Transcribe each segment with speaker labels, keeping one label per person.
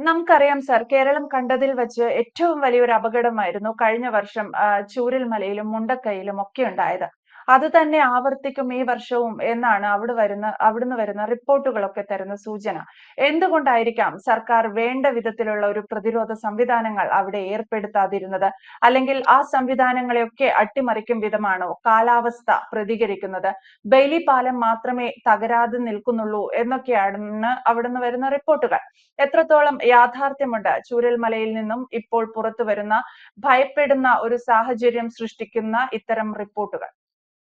Speaker 1: നമുക്കറിയാം സർ കേരളം കണ്ടതിൽ വെച്ച് ഏറ്റവും വലിയൊരു അപകടമായിരുന്നു കഴിഞ്ഞ വർഷം ചൂരൽ ചൂരൽമലയിലും മുണ്ടക്കൈയിലും ഒക്കെ ഉണ്ടായത്. അത് തന്നെ ആവർത്തിക്കും ഈ വർഷവും എന്നാണ് അവിടെ വരുന്ന അവിടുന്ന് വരുന്ന റിപ്പോർട്ടുകളൊക്കെ തരുന്ന സൂചന. എന്തുകൊണ്ടായിരിക്കാം സർക്കാർ വേണ്ട വിധത്തിലുള്ള ഒരു പ്രതിരോധ സംവിധാനങ്ങൾ അവിടെ ഏർപ്പെടുത്താതിരുന്നത്? അല്ലെങ്കിൽ ആ സംവിധാനങ്ങളെയൊക്കെ അട്ടിമറിക്കും വിധമാണോ കാലാവസ്ഥ പ്രതികരിക്കുന്നത്? ബെയിലി പാലം മാത്രമേ തകരാതെ നിൽക്കുന്നുള്ളൂ എന്നൊക്കെയാണ് അവിടുന്ന് വരുന്ന റിപ്പോർട്ടുകൾ. എത്രത്തോളം യാഥാർത്ഥ്യമുണ്ട് ചൂരൽമലയിൽ നിന്നും ഇപ്പോൾ പുറത്തു വരുന്ന ഭയപ്പെടുന്ന ഒരു സാഹചര്യം സൃഷ്ടിക്കുന്ന ഇത്തരം റിപ്പോർട്ടുകൾ?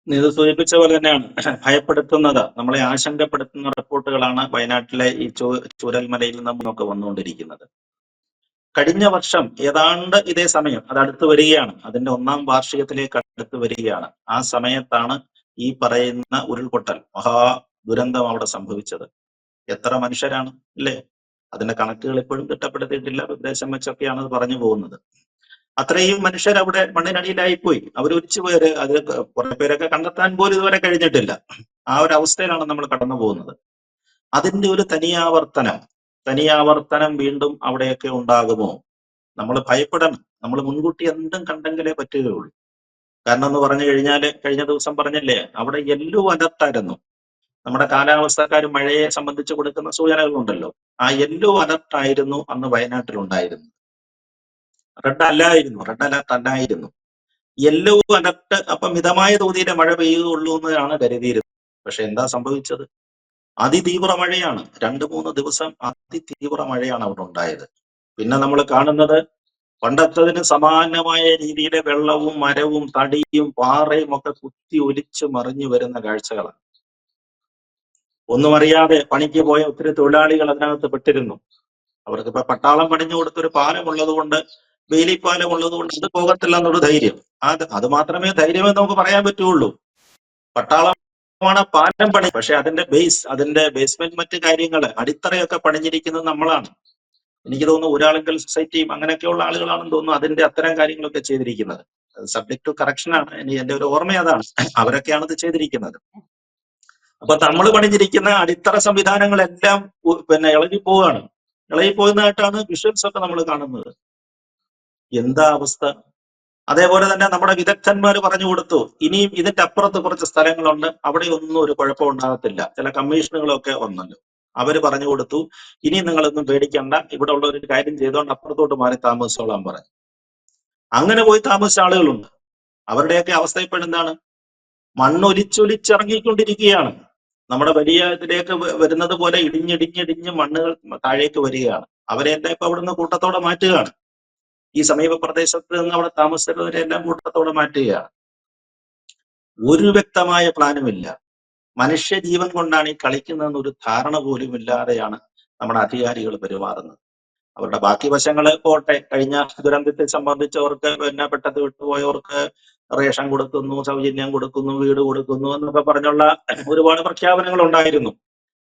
Speaker 2: ഇത് സൂചിപ്പിച്ച പോലെ തന്നെയാണ്. ഭയപ്പെടുത്തുന്നത് നമ്മളെ ആശങ്കപ്പെടുത്തുന്ന റിപ്പോർട്ടുകളാണ് വയനാട്ടിലെ ഈ ചൂ ചൂരൽമലയിൽ നിന്നൊക്കെ വന്നുകൊണ്ടിരിക്കുന്നത്. കഴിഞ്ഞ വർഷം ഏതാണ്ട് ഇതേ സമയം അത് അടുത്ത് വരികയാണ്. അതിന്റെ ഒന്നാം വാർഷികത്തിലേക്ക് അടുത്ത് വരികയാണ്. ആ സമയത്താണ് ഈ പറയുന്ന ഉരുൾപൊട്ടൽ മഹാ ദുരന്തം അവിടെ സംഭവിച്ചത്. എത്ര മനുഷ്യരാണ് അല്ലേ? അതിന്റെ കണക്കുകൾ ഇപ്പോഴും തിട്ടപ്പെടുത്തിയിട്ടില്ല ഉദ്ദേശം വെച്ചൊക്കെയാണ് അത് പറഞ്ഞു പോകുന്നത്. അത്രയും മനുഷ്യർ അവിടെ മണ്ണിനടിയിലായി പോയി അവർ ഒലിച്ചു പേര് അത് കുറെ പേരൊക്കെ കണ്ടെത്താൻ പോലും ഇതുവരെ കഴിഞ്ഞിട്ടില്ല. ആ ഒരു അവസ്ഥയിലാണ് നമ്മൾ കടന്നു പോകുന്നത്. അതിന്റെ ഒരു തനിയാവർത്തനം തനിയാവർത്തനം വീണ്ടും അവിടെയൊക്കെ ഉണ്ടാകുമോ? നമ്മൾ ഭയപ്പെടണം. നമ്മൾ മുൻകൂട്ടി എന്തും കണ്ടെങ്കിലേ പറ്റുകയുള്ളൂ. കാരണം എന്ന് പറഞ്ഞു കഴിഞ്ഞാൽ കഴിഞ്ഞ ദിവസം പറഞ്ഞില്ലേ അവിടെ എല്ലു അലർട്ടായിരുന്നു നമ്മുടെ കാലാവസ്ഥക്കാർ മഴയെ സംബന്ധിച്ച് കൊടുക്കുന്ന സൂചനകളുണ്ടല്ലോ. ആ യെല്ലോ അലർട്ടായിരുന്നു അന്ന് വയനാട്ടിൽ ഉണ്ടായിരുന്നത് റെഡ് അല്ലായിരുന്നു റെഡ് അലർട്ട് അല്ലായിരുന്നു യെല്ലോ അലർട്ട് അപ്പൊ മിതമായ തോതിയിലെ മഴ പെയ്യുകയുള്ളൂ എന്നാണ് കരുതിയിരുന്നത്. പക്ഷെ എന്താ സംഭവിച്ചത്? അതിതീവ്ര മഴയാണ്. രണ്ട് മൂന്ന് ദിവസം അതിതീവ്ര മഴയാണ് അവിടെ ഉണ്ടായത്. പിന്നെ നമ്മൾ കാണുന്നത് പണ്ടത്തതിന് സമാനമായ രീതിയിലെ വെള്ളവും മരവും തടിയും പാറയും ഒക്കെ കുത്തി ഒലിച്ച് മറിഞ്ഞു വരുന്ന കാഴ്ചകളാണ്. ഒന്നും അറിയാതെ പണിക്ക് പോയ ഒത്തിരി തൊഴിലാളികൾ അതിനകത്ത് പെട്ടിരുന്നു. അവർക്ക് പട്ടാളം പണിഞ്ഞു കൊടുത്തൊരു പാലം ഉള്ളത് കൊണ്ട് വേലിപ്പാലം ഉള്ളത് അത് പോകത്തില്ല എന്നുള്ള ധൈര്യം. അത് അത് മാത്രമേ ധൈര്യമെന്ന് നമുക്ക് പറയാൻ പറ്റുള്ളൂ പട്ടാളമാണ് പാലം പണി പക്ഷെ അതിന്റെ ബേസ് അതിന്റെ ബേസ്മെന്റ് മറ്റ് കാര്യങ്ങൾ അടിത്തറയൊക്കെ പണിഞ്ഞിരിക്കുന്നത് നമ്മളാണ്. എനിക്ക് തോന്നുന്നു ഒരാളെങ്കിൽ സൊസൈറ്റിയും അങ്ങനെയൊക്കെയുള്ള ആളുകളാണെന്ന് തോന്നുന്നു അതിന്റെ അത്തരം കാര്യങ്ങളൊക്കെ ചെയ്തിരിക്കുന്നത്. സബ്ജക്ട് ടു കറക്ഷൻ ആണ്. ഇനി എന്റെ ഒരു ഓർമ്മ അതാണ്. അവരൊക്കെയാണ് ഇത് ചെയ്തിരിക്കുന്നത്. അപ്പൊ നമ്മൾ പണിഞ്ഞിരിക്കുന്ന അടിത്തറ സംവിധാനങ്ങളെല്ലാം പിന്നെ ഇളകി പോവാണ് ഇളകി പോകുന്നതായിട്ടാണ് വിഷ്വൽസ് ഒക്കെ നമ്മൾ കാണുന്നത്. എന്താ അവസ്ഥ? അതേപോലെ തന്നെ നമ്മുടെ വിദഗ്ധന്മാർ പറഞ്ഞു കൊടുത്തു ഇനിയും ഇതിന്റെ അപ്പുറത്ത് കുറച്ച് സ്ഥലങ്ങളുണ്ട് അവിടെ ഒന്നും ഒരു കുഴപ്പം ഉണ്ടാകത്തില്ല. ചില കമ്മീഷനുകളൊക്കെ വന്നല്ലോ. അവർ പറഞ്ഞു കൊടുത്തു ഇനി നിങ്ങളൊന്നും പേടിക്കണ്ട ഇവിടെ ഉള്ള ഒരു കാര്യം ചെയ്തുകൊണ്ട് അപ്പുറത്തോട്ട് മാറി താമസിച്ചോളാൻ പറഞ്ഞു. അങ്ങനെ പോയി താമസിച്ച ആളുകളുണ്ട്. അവരുടെയൊക്കെ അവസ്ഥ ഇപ്പോൾ എന്താണ്? മണ്ണൊലിച്ചൊലിച്ചിറങ്ങിക്കൊണ്ടിരിക്കുകയാണ്. നമ്മുടെ വലിയ ഇതിലേക്ക് വരുന്നത് പോലെ ഇടിഞ്ഞിടിഞ്ഞിടിഞ്ഞ് മണ്ണുകൾ താഴേക്ക് വരികയാണ്. അവരെല്ലാം ഇപ്പൊ അവിടുന്ന് കൂട്ടത്തോടെ മാറ്റുകയാണ്? ഈ സമീപ പ്രദേശത്ത് നിന്ന് അവിടെ താമസിച്ചവരെ എല്ലാം കൂട്ടത്തോടെ മാറ്റുകയാണ്. ഒരു വ്യക്തമായ പ്ലാനുമില്ല. മനുഷ്യ ജീവൻ കൊണ്ടാണ് ഈ കളിക്കുന്നതെന്ന് ഒരു ധാരണ പോലും ഇല്ലാതെയാണ് നമ്മുടെ അധികാരികൾ പെരുമാറുന്നത്. അവരുടെ ബാക്കി വശങ്ങൾ പോട്ടെ. കഴിഞ്ഞ ദുരന്തത്തെ സംബന്ധിച്ചവർക്ക് പിന്നെ പെട്ടെന്ന് വിട്ടുപോയവർക്ക് റേഷൻ കൊടുക്കുന്നു സൗജന്യം കൊടുക്കുന്നു വീട് കൊടുക്കുന്നു എന്നൊക്കെ പറഞ്ഞുള്ള ഒരുപാട് പ്രഖ്യാപനങ്ങൾ ഉണ്ടായിരുന്നു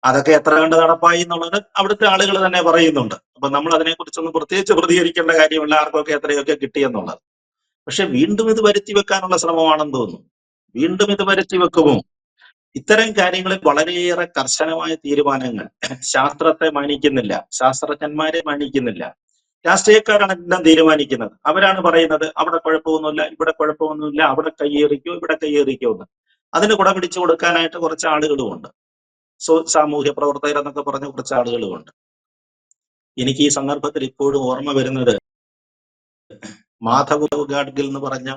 Speaker 2: അതൊക്കെ എത്ര കണ്ട് നടപ്പായി എന്നുള്ളത് അവിടുത്തെ ആളുകൾ തന്നെ പറയുന്നുണ്ട്. അപ്പൊ നമ്മൾ അതിനെക്കുറിച്ചൊന്നും പ്രത്യേകിച്ച് പ്രതികരിക്കേണ്ട കാര്യമില്ല ആർക്കൊക്കെ എത്രയൊക്കെ കിട്ടിയെന്നുള്ളത് പക്ഷെ വീണ്ടും ഇത് വരുത്തി വെക്കാനുള്ള ശ്രമമാണെന്ന് തോന്നുന്നു. വീണ്ടും ഇത് വരുത്തി വെക്കുമോ ഇത്തരം കാര്യങ്ങളിൽ വളരെയേറെ കർശനമായ തീരുമാനങ്ങൾ ശാസ്ത്രത്തെ മാനിക്കുന്നില്ല ശാസ്ത്രജ്ഞന്മാരെ മാനിക്കുന്നില്ല. രാഷ്ട്രീയക്കാരാണ് എല്ലാം തീരുമാനിക്കുന്നത്. അവരാണ് പറയുന്നത് അവിടെ കുഴപ്പമൊന്നുമില്ല ഇവിടെ കുഴപ്പമൊന്നുമില്ല അവിടെ കയ്യേറിക്കോ ഇവിടെ കയ്യേറിക്കോ എന്ന്. അതിന് കുട പിടിച്ചു കൊടുക്കാനായിട്ട് കുറച്ച് ആളുകളുമുണ്ട്. സാമൂഹ്യ പ്രവർത്തകർ എന്നൊക്കെ പറഞ്ഞ കുറച്ച് ആളുകളുമുണ്ട്. എനിക്ക് ഈ സന്ദർഭത്തിൽ ഇപ്പോഴും ഓർമ്മ വരുന്നത് മാധവ് ഗാഡ്ഗിൽ എന്ന് പറഞ്ഞ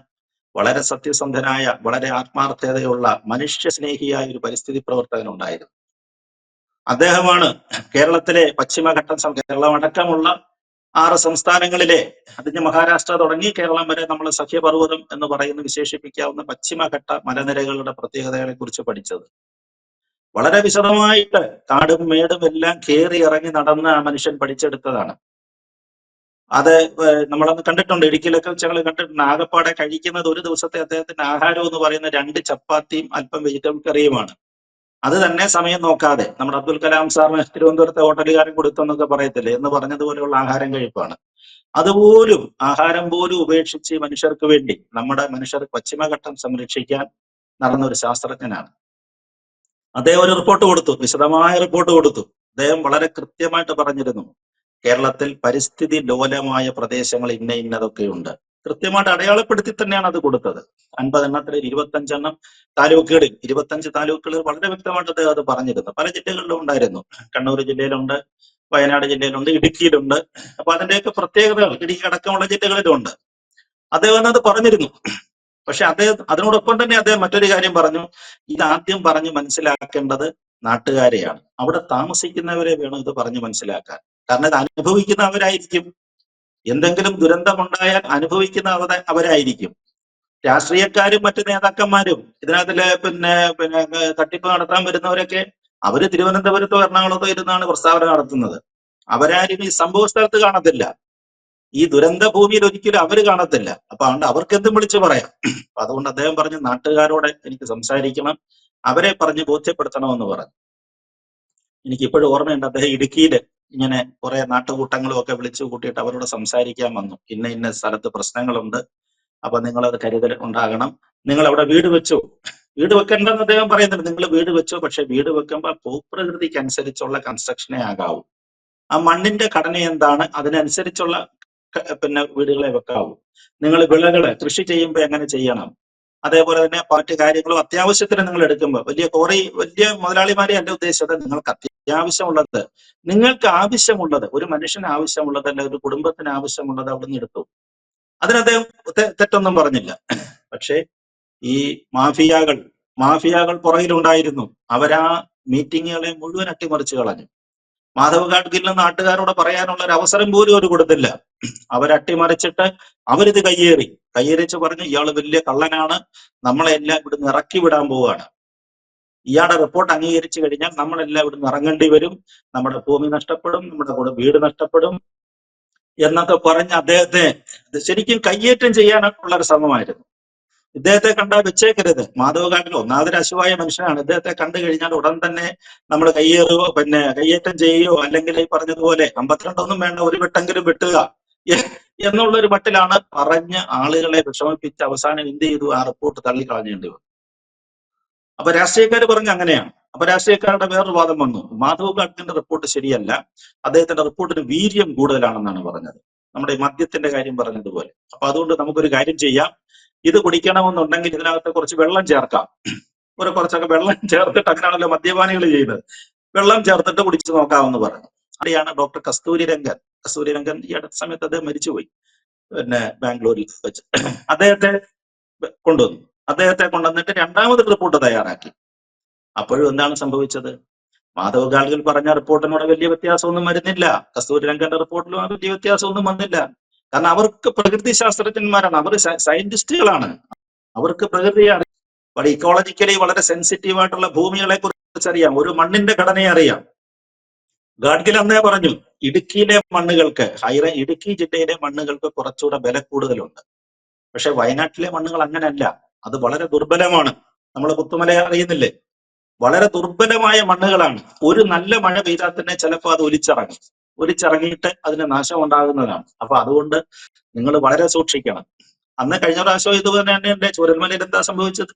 Speaker 2: വളരെ സത്യസന്ധനായ വളരെ ആത്മാർത്ഥതയുള്ള മനുഷ്യ സ്നേഹിയായ ഒരു പരിസ്ഥിതി പ്രവർത്തകൻ ഉണ്ടായിരുന്നു. അദ്ദേഹമാണ് കേരളത്തിലെ പശ്ചിമഘട്ടം കേരളം അടക്കമുള്ള ആറ് സംസ്ഥാനങ്ങളിലെ അതിന് മഹാരാഷ്ട്ര തുടങ്ങി കേരളം വരെ നമ്മൾ സഖ്യപർവതം എന്ന് പറയുന്ന വിശേഷിപ്പിക്കാവുന്ന പശ്ചിമഘട്ട മലനിരകളുടെ പ്രത്യേകതകളെ കുറിച്ച് പഠിച്ചത്. വളരെ വിശദമായിട്ട് കാടും മേടും എല്ലാം കയറി ഇറങ്ങി നടന്ന് ആ മനുഷ്യൻ പഠിച്ചെടുത്തതാണ്. അത് നമ്മളന്ന് കണ്ടിട്ടുണ്ട്. ഇടുക്കിയിലൊക്കെ ഞങ്ങൾ കണ്ടിട്ടുണ്ട്. ആകപ്പാടെ കഴിക്കുന്നത് ഒരു ദിവസത്തെ അദ്ദേഹത്തിന്റെ ആഹാരം എന്ന് പറയുന്ന രണ്ട് ചപ്പാത്തിയും അല്പം വെജിറ്റബിൾ കറിയുമാണ്. അത് തന്നെ സമയം നോക്കാതെ നമ്മുടെ അബ്ദുൽ കലാം സാറിന് തിരുവനന്തപുരത്തെ ഹോട്ടലുകാരൻ കൊടുത്തെന്നൊക്കെ പറയത്തില്ലേ? എന്ന് പറഞ്ഞതുപോലെയുള്ള ആഹാരം കഴിപ്പാണ്. അതുപോലും ആഹാരം പോലും ഉപേക്ഷിച്ച് മനുഷ്യർക്ക് വേണ്ടി നമ്മുടെ മനുഷ്യർ പശ്ചിമഘട്ടം സംരക്ഷിക്കാൻ നടന്ന ഒരു ശാസ്ത്രജ്ഞനാണ്. അദ്ദേഹം ഒരു റിപ്പോർട്ട് കൊടുത്തു വിശദമായ റിപ്പോർട്ട് കൊടുത്തു. അദ്ദേഹം വളരെ കൃത്യമായിട്ട് പറഞ്ഞിരുന്നു കേരളത്തിൽ പരിസ്ഥിതി ലോലമായ പ്രദേശങ്ങൾ ഇന്ന ഇന്നതൊക്കെയുണ്ട് കൃത്യമായിട്ട് അടയാളപ്പെടുത്തി തന്നെയാണ് അത് കൊടുത്തത്. അൻപതെണ്ണത്തിൽ ഇരുപത്തഞ്ചെണ്ണം താലൂക്കുകളിൽ ഇരുപത്തഞ്ച് താലൂക്കുകളിൽ വളരെ വ്യക്തമായിട്ട് അദ്ദേഹം അത് പറഞ്ഞിരുന്നു. പല ജില്ലകളിലും ഉണ്ടായിരുന്നു. കണ്ണൂർ ജില്ലയിലുണ്ട് വയനാട് ജില്ലയിലുണ്ട് ഇടുക്കിയിലുണ്ട്. അപ്പൊ അതിന്റെയൊക്കെ പ്രത്യേകതകൾ ഇടുക്കി അടക്കമുള്ള ജില്ലകളിലുണ്ട് അദ്ദേഹം അത് പറഞ്ഞിരുന്നു. പക്ഷെ അദ്ദേഹം അതിനോടൊപ്പം തന്നെ അദ്ദേഹം മറ്റൊരു കാര്യം പറഞ്ഞു. ഇത് ആദ്യം പറഞ്ഞ് മനസ്സിലാക്കേണ്ടത് നാട്ടുകാരെയാണ്. അവിടെ താമസിക്കുന്നവരെ വേണം ഇത് പറഞ്ഞു മനസ്സിലാക്കാൻ. കാരണം ഇത് അനുഭവിക്കുന്നവരായിരിക്കും. എന്തെങ്കിലും ദുരന്തമുണ്ടായാൽ അനുഭവിക്കുന്ന അവ അവരായിരിക്കും. രാഷ്ട്രീയക്കാരും മറ്റു നേതാക്കന്മാരും ഇതിനകത്തിൽ പിന്നെ പിന്നെ തട്ടിപ്പ് നടത്താൻ വരുന്നവരൊക്കെ അവർ തിരുവനന്തപുരത്തോ എറണാകുളത്തോ ഇരുന്നാണ് പ്രസ്താവന നടത്തുന്നത്. അവരാരും ഈ സംഭവ സ്ഥലത്ത് കാണത്തില്ല. ഈ ദുരന്ത ഭൂമിയിൽ ഒരിക്കലും അവർ കാണത്തില്ല. അപ്പൊ അതുകൊണ്ട് അവർക്ക് എന്തും വിളിച്ചു പറയാം. അതുകൊണ്ട് അദ്ദേഹം പറഞ്ഞു നാട്ടുകാരോടെ എനിക്ക് സംസാരിക്കണം അവരെ പറഞ്ഞ് ബോധ്യപ്പെടുത്തണമെന്ന് പറഞ്ഞു. എനിക്ക് ഇപ്പോഴും ഓർമ്മയുണ്ട് അദ്ദേഹം ഇടുക്കിയിൽ ഇങ്ങനെ കുറെ നാട്ടുകൂട്ടങ്ങളും ഒക്കെ വിളിച്ചു കൂട്ടിയിട്ട് അവരോട് സംസാരിക്കാൻ വന്നു. ഇന്ന ഇന്ന സ്ഥലത്ത് പ്രശ്നങ്ങളുണ്ട് അപ്പൊ നിങ്ങൾ അത് കരുതൽ ഉണ്ടാകണം. നിങ്ങൾ അവിടെ വീട് വെച്ചു. വീട് വെക്കണ്ടെന്ന് അദ്ദേഹം പറയുന്നുണ്ട്. നിങ്ങൾ വീട് വെച്ചു പക്ഷെ വീട് വെക്കുമ്പോൾ ഭൂപ്രകൃതിക്ക് അനുസരിച്ചുള്ള കൺസ്ട്രക്ഷനെ ആകാവൂ. ആ മണ്ണിന്റെ ഘടന എന്താണ്? അതിനനുസരിച്ചുള്ള പിന്നെ വീടുകളെ വെക്കാവൂ. നിങ്ങൾ വിളകൾ കൃഷി ചെയ്യുമ്പോൾ എങ്ങനെ ചെയ്യണം? അതേപോലെ തന്നെ മറ്റു കാര്യങ്ങളും അത്യാവശ്യത്തിന് നിങ്ങൾ എടുക്കുമ്പോൾ വലിയ കോറി വലിയ മുതലാളിമാരെ എന്റെ ഉദ്ദേശിച്ചത് നിങ്ങൾക്ക് അത്യാവശ്യമുള്ളത്. നിങ്ങൾക്ക് ആവശ്യമുള്ളത് ഒരു മനുഷ്യന് ആവശ്യമുള്ളത് അല്ല ഒരു കുടുംബത്തിന് ആവശ്യമുള്ളത് അവിടെ നിന്ന് എടുത്തു. അതിന് അദ്ദേഹം തെറ്റൊന്നും പറഞ്ഞില്ല. പക്ഷേ ഈ മാഫിയകൾ മാഫിയകൾ പുറകിലുണ്ടായിരുന്നു. അവരാ മീറ്റിങ്ങുകളെ മുഴുവൻ അട്ടിമറിച്ച് കളഞ്ഞു. മാധവ് ഗാഡ്ഗിലിന് നാട്ടുകാരോട് പറയാനുള്ള ഒരു അവസരം പോലും അവർ കൊടുത്തില്ല. അവരട്ടിമറിച്ചിട്ട് അവരിത് കയ്യേറി. കയ്യേറിച്ച് പറഞ്ഞു ഇയാൾ വലിയ കള്ളനാണ് നമ്മളെ എല്ലാം ഇവിടുന്ന് ഇറക്കി വിടാൻ പോവുകയാണ്. ഇയാളുടെ റിപ്പോർട്ട് അംഗീകരിച്ചു കഴിഞ്ഞാൽ നമ്മളെല്ലാം ഇവിടുന്ന് ഇറങ്ങേണ്ടി വരും. നമ്മുടെ ഭൂമി നഷ്ടപ്പെടും നമ്മുടെ കൂടെ വീട് നഷ്ടപ്പെടും എന്നൊക്കെ പറഞ്ഞ് അദ്ദേഹത്തെ ശരിക്കും കയ്യേറ്റം ചെയ്യാനുള്ള ഒരു ശ്രമമായിരുന്നു ഇദ്ദേഹത്തെ കണ്ടാൽ വെച്ചേക്കരുത്. മാധവ് ഒന്നാമത് അശുവായ മനുഷ്യനാണ്. ഇദ്ദേഹത്തെ കണ്ടു കഴിഞ്ഞാൽ ഉടൻ തന്നെ നമ്മൾ കയ്യേറുകയോ പിന്നെ കയ്യേറ്റം ചെയ്യുകയോ അല്ലെങ്കിൽ ഈ പറഞ്ഞതുപോലെ അമ്പത്തിരണ്ടൊന്നും വേണ്ട ഒരു വെട്ടെങ്കിലും വെട്ടുക എന്നുള്ള ഒരു മട്ടിലാണ് പറഞ്ഞ ആളുകളെ വിഷമിപ്പിച്ച് അവസാനം എന്ത് ചെയ്തു? ആ റിപ്പോർട്ട് തള്ളിക്കളഞ്ഞേണ്ടി വന്നു അപ്പൊ രാഷ്ട്രീയക്കാർ പറഞ്ഞ അങ്ങനെയാണ്. അപ്പൊ രാഷ്ട്രീയക്കാരുടെ വേറൊരു വാദം വന്നു. മാധവ് ഗാഡ്ഗിന്റെ റിപ്പോർട്ട് ശരിയല്ല. അദ്ദേഹത്തിന്റെ റിപ്പോർട്ടിന് വീര്യം കൂടുതലാണെന്നാണ് പറഞ്ഞത്. നമ്മുടെ മദ്യത്തിന്റെ കാര്യം പറഞ്ഞതുപോലെ. അപ്പൊ അതുകൊണ്ട് നമുക്കൊരു കാര്യം ചെയ്യാം. ഇത് കുടിക്കണമെന്നുണ്ടെങ്കിൽ ഇതിനകത്ത് കുറച്ച് വെള്ളം ചേർക്കാം. ഒരു കുറച്ചൊക്കെ വെള്ളം ചേർത്തിട്ട് അങ്ങനെയാണല്ലോ മദ്യപാനികൾ ചെയ്യുന്നത്. വെള്ളം ചേർത്തിട്ട് കുടിച്ചു നോക്കാമെന്ന് പറഞ്ഞു. അവിടെയാണ് ഡോക്ടർ കസ്തൂരി രംഗൻ. കസ്തൂരി രംഗൻ ഈ അടുത്ത സമയത്ത് അദ്ദേഹം മരിച്ചുപോയി. പിന്നെ ബാംഗ്ലൂരിൽ വെച്ച്. അദ്ദേഹത്തെ കൊണ്ടുവന്നു. അദ്ദേഹത്തെ കൊണ്ടുവന്നിട്ട് രണ്ടാമത് റിപ്പോർട്ട് തയ്യാറാക്കി. അപ്പോഴും എന്താണ് സംഭവിച്ചത്? മാധവ് ഗാഡ്ഗിൽ പറഞ്ഞ റിപ്പോർട്ടിനോട് വലിയ വ്യത്യാസമൊന്നും വരുന്നില്ല. കസ്തൂരി രംഗന്റെ റിപ്പോർട്ടിലും വലിയ വ്യത്യാസമൊന്നും വന്നില്ല. കാരണം അവർക്ക് പ്രകൃതി ശാസ്ത്രജ്ഞന്മാരാണ് അവർ സയന്റിസ്റ്റുകളാണ്. അവർക്ക് പ്രകൃതിയെ അറിയാം ഇക്കോളജിക്കലി വളരെ സെൻസിറ്റീവ് ആയിട്ടുള്ള ഭൂമികളെ കുറിച്ച് അറിയാം. ഒരു മണ്ണിന്റെ ഘടനയെ അറിയാം. ഗാഡ്ഗിൽ അന്നേ പറഞ്ഞു ഇടുക്കിയിലെ മണ്ണുകൾക്ക് ഹൈറ ഇടുക്കി ജില്ലയിലെ മണ്ണുകൾക്ക് കുറച്ചുകൂടെ വില കൂടുതലുണ്ട്. പക്ഷെ വയനാട്ടിലെ മണ്ണുകൾ അങ്ങനെയല്ല. അത് വളരെ ദുർബലമാണ്. നമ്മൾ പുത്തുമല അറിയുന്നില്ലേ? വളരെ ദുർബലമായ മണ്ണുകളാണ്. ഒരു നല്ല മഴ പെയ്താൽ തന്നെ ചിലപ്പോൾ അത് ഒലിച്ചിറങ്ങും. ഒലിച്ചിറങ്ങിയിട്ട് അതിന് നാശം ഉണ്ടാകുന്നതാണ് അപ്പൊ അതുകൊണ്ട് നിങ്ങൾ വളരെ സൂക്ഷിക്കണം. അന്ന് കഴിഞ്ഞ പ്രാവശ്യം ഇതുപോലെ തന്നെ എന്റെ ചുരൽമലയിൽ എന്താ സംഭവിച്ചത്?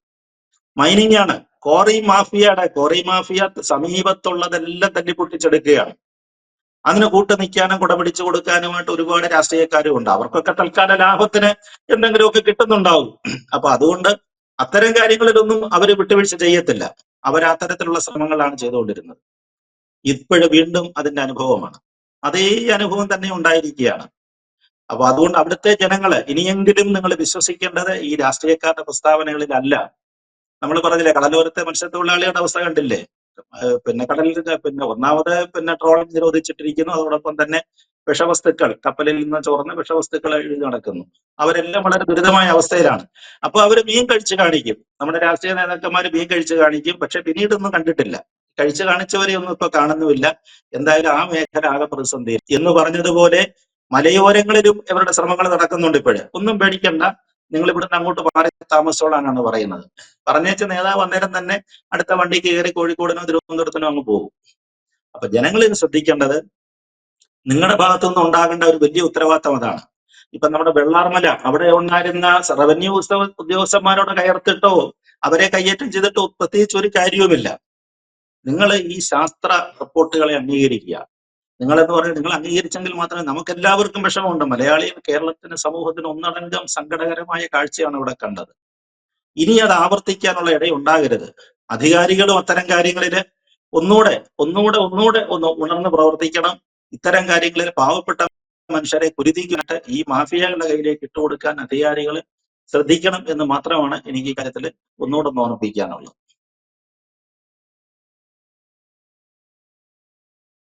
Speaker 2: മൈനിങ് ആണ്. കോറി മാഫിയയുടെ കോറി മാഫിയ സമീപത്തുള്ളതെല്ലാം തന്നെ പൊട്ടിച്ചെടുക്കുകയാണ് അതിന് കൂട്ട് നിൽക്കാനും കുട പിടിച്ചു കൊടുക്കാനുമായിട്ട് ഒരുപാട് രാഷ്ട്രീയക്കാരും ഉണ്ട്. അവർക്കൊക്കെ തൽക്കാല ലാഭത്തിന് എന്തെങ്കിലുമൊക്കെ കിട്ടുന്നുണ്ടാവും. അപ്പൊ അതുകൊണ്ട് അത്തരം കാര്യങ്ങളിലൊന്നും അവർ വിട്ടുവീഴ്ച ചെയ്യത്തില്ല. അവർ അത്തരത്തിലുള്ള ശ്രമങ്ങളാണ് ചെയ്തുകൊണ്ടിരുന്നത്. ഇപ്പോഴും വീണ്ടും അതിന്റെ അനുഭവമാണ്. അതേ അനുഭവം തന്നെ ഉണ്ടായിരിക്കുകയാണ്. അപ്പൊ അതുകൊണ്ട് അവിടുത്തെ ജനങ്ങൾ ഇനിയെങ്കിലും നിങ്ങൾ വിശ്വസിക്കേണ്ടത് ഈ രാഷ്ട്രീയക്കാരുടെ പ്രസ്താവനകളിലല്ല. നമ്മൾ പറഞ്ഞില്ലേ കടലോരത്തെ മത്സ്യത്തൊഴിലാളികളുടെ അവസ്ഥ കണ്ടില്ലേ? പിന്നെ കടലിൽ പിന്നെ ഒന്നാമത് പിന്നെ ട്രോളിംഗ് നിരോധിച്ചിട്ടിരിക്കുന്നു. അതോടൊപ്പം തന്നെ വിഷവസ്തുക്കൾ കപ്പലിൽ നിന്ന് ചോർന്ന് വിഷവസ്തുക്കൾ എഴുതി നടക്കുന്നു. അവരെല്ലാം വളരെ ദുരിതമായ അവസ്ഥയിലാണ്. അപ്പൊ അവർ മീൻ കഴിച്ച് കാണിക്കും. നമ്മുടെ രാഷ്ട്രീയ നേതാക്കന്മാർ മീൻ കഴിച്ച് കാണിക്കും. പക്ഷെ പിന്നീടൊന്നും കണ്ടിട്ടില്ല. കഴിച്ചു കാണിച്ചവരെ ഒന്നും ഇപ്പൊ കാണുന്നുമില്ല. എന്തായാലും ആ മേഖല ആകെ പ്രതിസന്ധി എന്ന് പറഞ്ഞതുപോലെ മലയോരങ്ങളിലും ഇവരുടെ ശ്രമങ്ങൾ നടക്കുന്നുണ്ട് ഇപ്പോഴ്. ഒന്നും പേടിക്കണ്ട. നിങ്ങൾ ഇവിടുന്ന് അങ്ങോട്ട് മാറി താമസിച്ചോളാനാണ് പറയുന്നത്. പറഞ്ഞേച്ച നേതാവ് അന്നേരം തന്നെ അടുത്ത വണ്ടി കയറി കോഴിക്കോടിനോ തിരുവനന്തപുരത്തിനോ അങ്ങ് പോകും. അപ്പൊ ജനങ്ങൾ ഇത് ശ്രദ്ധിക്കേണ്ടത് നിങ്ങളുടെ ഭാഗത്തുനിന്ന് ഉണ്ടാകേണ്ട ഒരു വലിയ ഉത്തരവാദിത്തം അതാണ്. ഇപ്പൊ നമ്മുടെ വെള്ളാർമല അവിടെ ഉണ്ടായിരുന്ന റവന്യൂ ഉത്സവ ഉദ്യോഗസ്ഥന്മാരോട് കയർത്തിട്ടോ അവരെ കയ്യേറ്റം ചെയ്തിട്ടോ പ്രത്യേകിച്ച് ഒരു കാര്യവുമില്ല. നിങ്ങൾ ഈ ശാസ്ത്ര റിപ്പോർട്ടുകളെ അംഗീകരിക്കുക. നിങ്ങളെന്ന് പറഞ്ഞാൽ നിങ്ങൾ അംഗീകരിച്ചെങ്കിൽ മാത്രമേ നമുക്ക് എല്ലാവർക്കും വിഷമമുണ്ട്. മലയാളിയും കേരളത്തിന് സമൂഹത്തിന് ഒന്നടങ്കം സങ്കടകരമായ കാഴ്ചയാണ് ഇവിടെ കണ്ടത്. ഇനി അത് ആവർത്തിക്കാനുള്ള ഇടയുണ്ടാകരുത് അധികാരികളും അത്തരം കാര്യങ്ങളിൽ ഒന്നുകൂടെ ഒന്നുകൂടെ ഒന്നുകൂടെ ഒന്ന് ഉണർന്ന് പ്രവർത്തിക്കണം. ഇത്തരം കാര്യങ്ങളിൽ പാവപ്പെട്ട മനുഷ്യരെ കുരുതിക്കാട്ട് ഈ മാഫിയകളുടെ കയ്യിലേക്ക് ഇട്ടുകൊടുക്കാൻ അധികാരികൾ ശ്രദ്ധിക്കണം എന്ന് മാത്രമാണ് എനിക്ക് കാര്യത്തിൽ ഒന്നുകൂടെ ഒന്ന് ഓർമ്മിപ്പിക്കാനുള്ളത്.